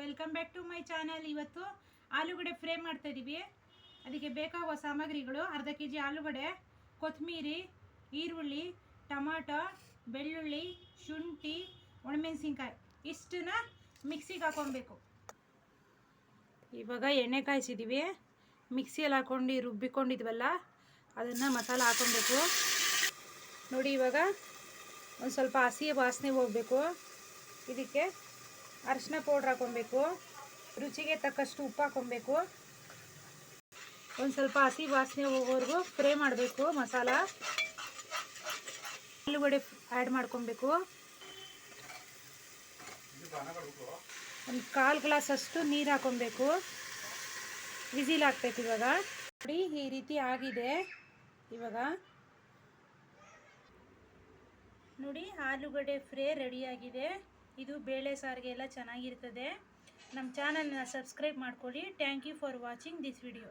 Welcome back to my channel. ಇವತ್ತು ಆಲೂಗಡ್ಡೆ fry ಮಾಡ್ತಾ ಇದ್ದೀವಿ ಅದಕ್ಕೆ ಬೇಕಾಗುವ ಸಾಮಗ್ರಿಗಳು, ಅರ್ಧ ಕೆ ಜಿ ಆಲೂಗಡ್ಡೆ ಕೊತ್ತಂಬರಿ ಈರುಳ್ಳಿ, ಟಮಾಟೊ, ಬೆಳ್ಳುಳ್ಳಿ, ಶುಂಠಿ, ಒಣಮೆಣಸಿನ್ಕಾಯಿ ಇಷ್ಟನ್ನ ಮಿಕ್ಸಿಗೆ ಹಾಕೊಬೇಕು ಇವಾಗ ಎಣ್ಣೆ ಕಾಯಿಸಿದ್ದೀವಿ ಮಿಕ್ಸಿಯಲ್ಲಿ ಹಾಕೊಂಡು ರುಬ್ಬಿಕೊಂಡಿದ್ವಲ್ಲ, ಅದನ್ನು ಮಸಾಲ ಹಾಕೊಬೇಕು ನೋಡಿ ಇವಾಗ ಒಂದು ಸ್ವಲ್ಪ ಹಸಿ ವಾಸನೆ ಹೋಗಬೇಕು. ಇದಕ್ಕೆ ಅರಿಶಿನ ಪೌಡ್ರ್ ಹಾಕೊಬೇಕು ರುಚಿಗೆ ತಕ್ಕಷ್ಟು ಉಪ್ಪು ಹಾಕೊಬೇಕು ಒಂದು ಸ್ವಲ್ಪ ಹಸಿ ವಾಸನೆ ಹೋಗೋವರೆಗೂ ಫ್ರೈ ಮಾಡಬೇಕು ಮಸಾಲ. ಆಲೂಗಡೆ ಆ್ಯಡ್ ಮಾಡ್ಕೊಬೇಕು. ಒಂದು ಕಾಲು ಗ್ಲಾಸ್ ಅಷ್ಟು ನೀರು ಹಾಕೊಬೇಕು ವಿಸಿಲ್ ಹಾಕ್ಬೇಕು ಇವಾಗ. ನೋಡಿ, ಈ ರೀತಿ ಆಗಿದೆ. ಇವಾಗ ನೋಡಿ, ಆಲೂಗಡ್ಡೆ ಫ್ರೈ ರೆಡಿಯಾಗಿದೆ ಇದು ಬೇಳೆ ಸಾರಿಗೆ ಎಲ್ಲ ಚೆನ್ನಾಗಿರ್ತದೆ. ನಮ್ಮ ಚಾನಲ್ನ ಸಬ್ಸ್ಕ್ರೈಬ್ ಮಾಡ್ಕೊಳ್ಳಿ. Thank you for watching this video